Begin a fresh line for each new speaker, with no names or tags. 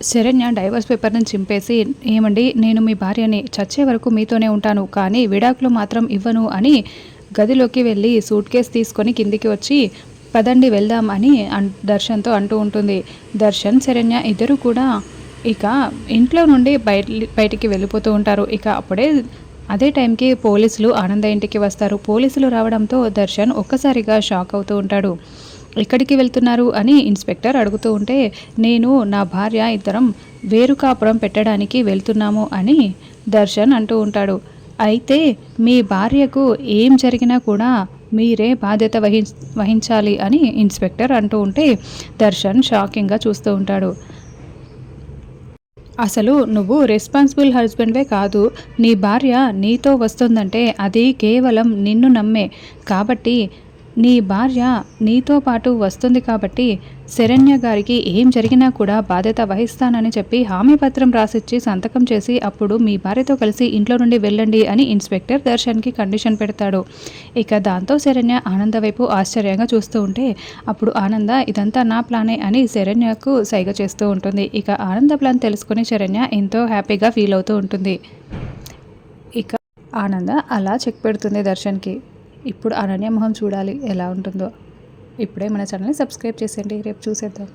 Saranya divorce పేపర్ని చింపేసి ఏమండి నేను మీ భార్యని చచ్చే వరకు మీతోనే ఉంటాను కానీ విడాకులు మాత్రం ఇవ్వను అని గదిలోకి వెళ్ళి సూట్ కేస్ తీసుకొని కిందికి వచ్చి పదండి వెళ్దాం అని అన్ దర్శన్తో అంటూ ఉంటుంది. దర్శన్ శరణ్య ఇద్దరు కూడా ఇక ఇంట్లో నుండి బయట బయటికి వెళ్ళిపోతూ ఉంటారు. ఇక అప్పుడే అదే టైంకి పోలీసులు ఆనంద ఇంటికి వస్తారు. పోలీసులు రావడంతో దర్శన్ ఒక్కసారిగా షాక్ అవుతూ ఉంటాడు. ఎక్కడికి వెళ్తున్నారు అని ఇన్స్పెక్టర్ అడుగుతూ ఉంటే నేను నా భార్య ఇద్దరం వేరు కాపురం పెట్టడానికి వెళ్తున్నాము అని దర్శన్ అంటూ ఉంటాడు. అయితే మీ భార్యకు ఏం జరిగినా కూడా మీరే బాధ్యత వహి వహించాలి అని ఇన్స్పెక్టర్ అంటూ ఉంటే దర్శన్ షాకింగ్గా చూస్తూ ఉంటాడు. అసలు నువ్వు రెస్పాన్సిబుల్ హస్బెండ్వే కాదు. నీ భార్య నీతో వస్తుందంటే అది కేవలం నిన్ను నమ్మే. కాబట్టి నీ భార్య నీతో పాటు వస్తుంది కాబట్టి శరణ్య గారికి ఏం జరిగినా కూడా బాధ్యత వహిస్తానని చెప్పి హామీ పత్రం రాసిచ్చి సంతకం చేసి అప్పుడు మీ భార్యతో కలిసి ఇంట్లో నుండి వెళ్ళండి అని ఇన్స్పెక్టర్ దర్శన్కి కండిషన్ పెడతాడు. ఇక దాంతో శరణ్య ఆనంద వైపు ఆశ్చర్యంగా చూస్తూ ఉంటే అప్పుడు ఆనంద ఇదంతా నా ప్లానే అని శరణ్యకు సైగ చేస్తూ ఉంటుంది. ఇక ఆనంద ప్లాన్ తెలుసుకుని శరణ్య ఎంతో హ్యాపీగా ఫీల్ అవుతూ ఉంటుంది. ఇక ఆనంద అలా చెక్ పెడుతుంది దర్శన్కి. ఇప్పుడు అనన్య మొహం చూడాలి ఎలా ఉంటుందో. ఇప్పుడే మన ఛానల్ని సబ్స్క్రైబ్ చేసేయండి. రేపు చూసేద్దాం.